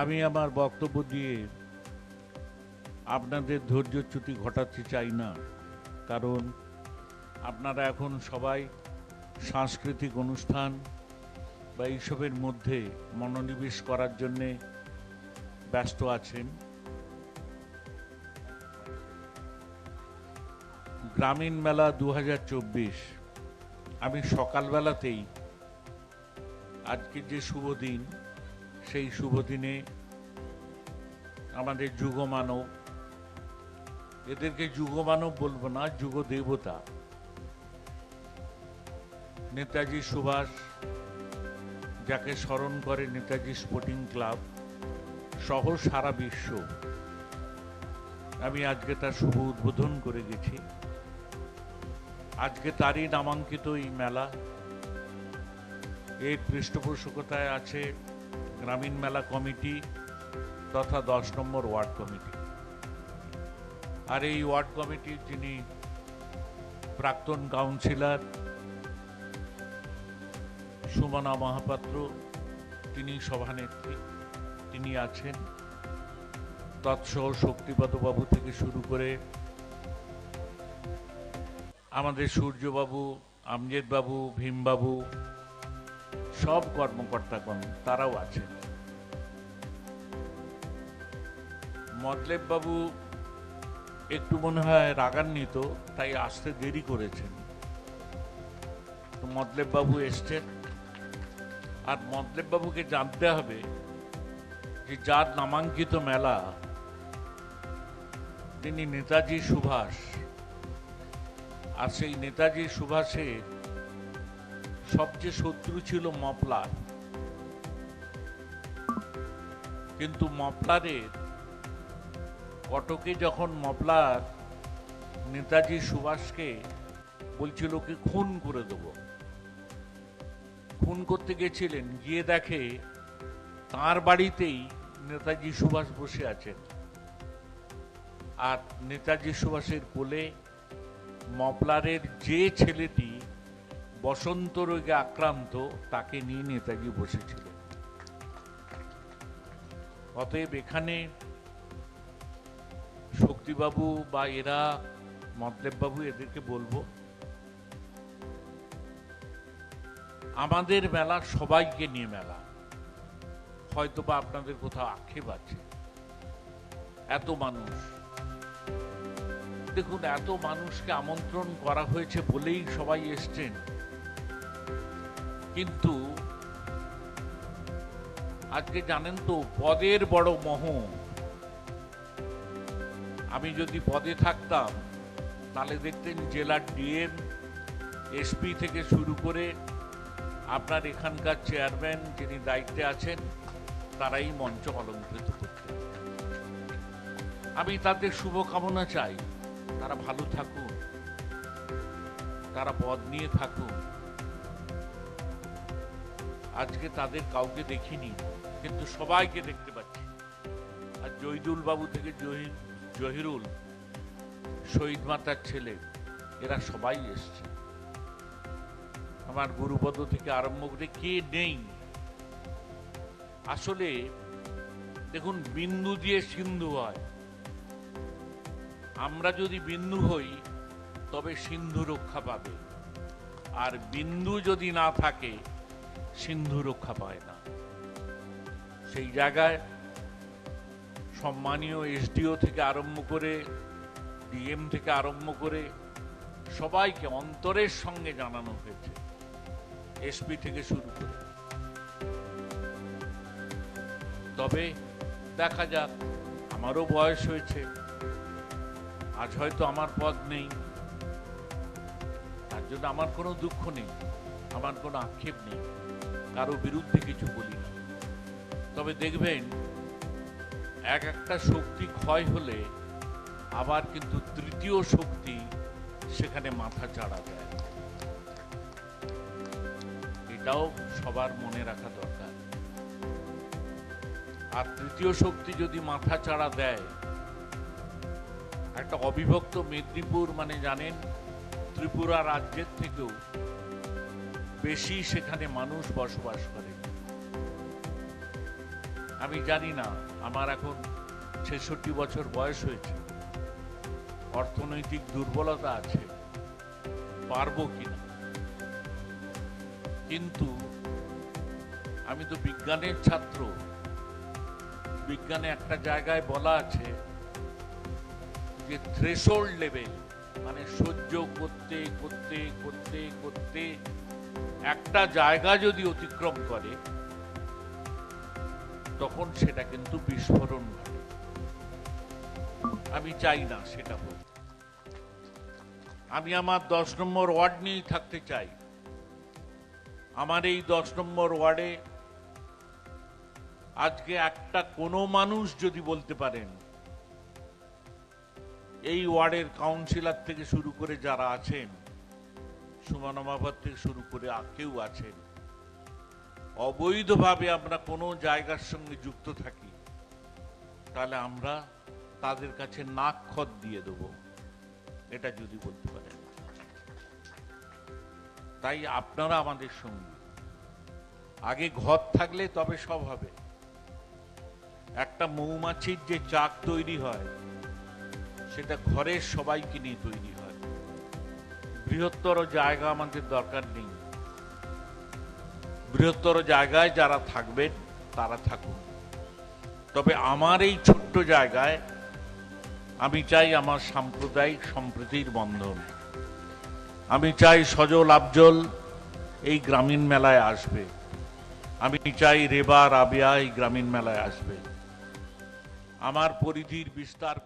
আমি আমার বক্তব্য দিয়ে আপনাদের ধৈর্যচ্যুতি ঘটাতে চাই না, কারণ আপনারা এখন সবাই সাংস্কৃতিক অনুষ্ঠান বা এইসবের মধ্যে মনোনিবেশ করার জন্যে ব্যস্ত আছেন। গ্রামীণ মেলা দু হাজার চব্বিশ, আমি সকালবেলাতেই আজকে যে শুভ দিন সেই শুভ দিনে আমাদের যুগমানব, এদেরকে যুগমানব বলব না যুগ দেবতা নেতাজি সুভাষ, যাকে স্মরণ করে নেতাজি স্পোর্টিং ক্লাব, সহ সারা বিশ্ব। আমি আজকে তার শুভ উদ্বোধন করে গেছি। আজকে তারই নামাঙ্কিত এই মেলা, এর পৃষ্ঠপোষকতায় আছে গ্রামীণ মেলা কমিটি তথা দশ নম্বর ওয়ার্ড কমিটি। আর এই ওয়ার্ড কমিটির যিনি প্রাক্তন কাউন্সিলর, সুমনা মহাপাত্র, তিনি সভানেত্রী, তিনি আছেন। তৎসহ শক্তিপদবাবু থেকে শুরু করে আমাদের সূর্যবাবু, আমজেদবাবু, ভীমবাবু সব কর্মকর্তাগণ তারাও আছেন মতলেব বাবু একটু মনে হয় রাগান্বিত, তাই আসতে দেরি করেছেন। তো মতলেব বাবু এসছেন। আর মতলেব বাবুকে জানতে হবে যে যার নামাঙ্কিত মেলা তিনি নেতাজি সুভাষ। আর সেই নেতাজি সুভাষের সবচেয়ে শত্রু ছিল মপলার কিন্তু মপলারের কটকে যখন মপলার নেতাজি সুভাষকে বলছিল কি খুন করে দেব, খুন করতে গেছিলেন, গিয়ে দেখে তার বাড়িতেই নেতাজি সুভাষ বসে আছেন। আর নেতাজি সুভাষের কোলে মপলারের যে ছেলেটি বসন্ত রোগে আক্রান্ত তাকে নিয়ে নেতাজি বসেছিলেন। অতএব এখানে শক্তিবাবু বা এরা মতলেববাবু এদেরকে বলব, আমাদের মেলা সবাইকে নিয়ে মেলা। হয়তো বা আপনাদের কোথাও আক্ষেপ আছে। এত মানুষ। দেখুন, এত মানুষকে আমন্ত্রণ করা হয়েছে বলেই সবাই এসছেন। কিন্তু আজকে জানেন তো, পদের বড় মোহ। আমি যদি পদে থাকতাম, তাহলে দেখতেন জেলার ডিএম, এসপি থেকে শুরু করে আপনার এখানকার চেয়ারম্যান যিনি দায়িত্বে আছেন, তারাই মঞ্চ অলঙ্কৃত করতেন। আমি তাদের শুভকামনা চাই। তারা ভালো থাকুন। তারা পদ নিয়ে থাকুন। আজকে তাদের কাউকে দেখিনি, কিন্তু সবাইকে দেখতে পাচ্ছি। আর জহিদুল বাবু থেকে জহির, জহিরুল, শহীদ মাতার ছেলে, এরা সবাই এসছে। আমার গুরুপদ থেকে আরম্ভ করে কে নেই? আসলে, দেখুন, বিন্দু দিয়ে সিন্ধু হয়। আমরা যদি বিন্দু হই, তবে সিন্ধু রক্ষা পাবে। আর বিন্দু যদি না থাকে সিন্ধু রক্ষা পায় না। সেই জায়গায় সম্মানীয় এসডিও থেকে আরম্ভ করে, ডিএম থেকে আরম্ভ করে সবাইকে অন্তরের সঙ্গে জানানো হয়েছে, এসপি থেকে শুরু করে। তবে দেখা যাক, আমারও বয়স হয়েছে, আজ হয়তো আমার পদ নেই। তার জন্য আমার কোনো দুঃখ নেই, আমার কোনো আক্ষেপ নেই। কারও বিরুদ্ধে কিছু বলি না। তবে দেখবেন, এক একটা শক্তি ক্ষয় হলে আবার কিন্তু তৃতীয় শক্তি সেখানে মাথা চাড়া দেয়। এটাও সবার মনে রাখা দরকার। আর তৃতীয় শক্তি যদি মাথা চাড়া দেয়, একটা অবিভক্ত মেদিনীপুর মানে জানেন, ত্রিপুরা রাজ্যের থেকেও বেশি সেখানে মানুষ বসবাস করে। আমি জানি না, আমার এখন ছেষট্টি বছর বয়স হয়েছে। অর্থনৈতিক দুর্বলতা আছে, পারব কিনা? কিন্তু আমি তো বিজ্ঞানের ছাত্র। বিজ্ঞানে একটা জায়গায় বলা আছে যে থ্রেশোল্ড লেভেল মানে সহ্য করতে করতে করতে করতে একটা জায়গা যদি অতিক্রম করে, তখন সেটা কিন্তু বিস্ফোরণ ঘটে। আমি চাই না সেটা হোক। আমি আমার দশ নম্বর ওয়ার্ড নিয়েই থাকতে চাই। আমার এই দশ নম্বর ওয়ার্ডে আজকে একটা কোনো মানুষ যদি বলতে পারেন, এই ওয়ার্ডের কাউন্সিলর থেকে শুরু করে যারা আছেন সুমন মাভাত থেকে শুরু করে কেউ আছেন। অবৈধভাবে আমরা কোনো জায়গার সঙ্গে যুক্ত থাকি, তাহলে আমরা তাদের কাছে নাক খত দিয়ে দেব। এটা যদি বলতে পারেন। তাই আপনারা আমাদের সঙ্গে। আগে ঘর থাকলে তবে সব হবে। একটা মৌমাছির যে চাক তৈরি হয়, সেটা ঘরের সবাইকে নিয়ে তৈরি বৃহত্তর জায়গা আমাদের দরকার নেই। বৃহত্তর জায়গায় যারা থাকবেন, তারা থাকুন। তবে আমার এই ছোট্ট জায়গায় আমি চাই আমার সাম্প্রদায়িক সম্প্রীতির বন্ধন। আমি চাই সজল আফজল এই গ্রামীণ মেলায় আসবে। আমি চাই রেবা রাবিয়া এই গ্রামীণ মেলায় আসবে। আমার পরিধির বিস্তার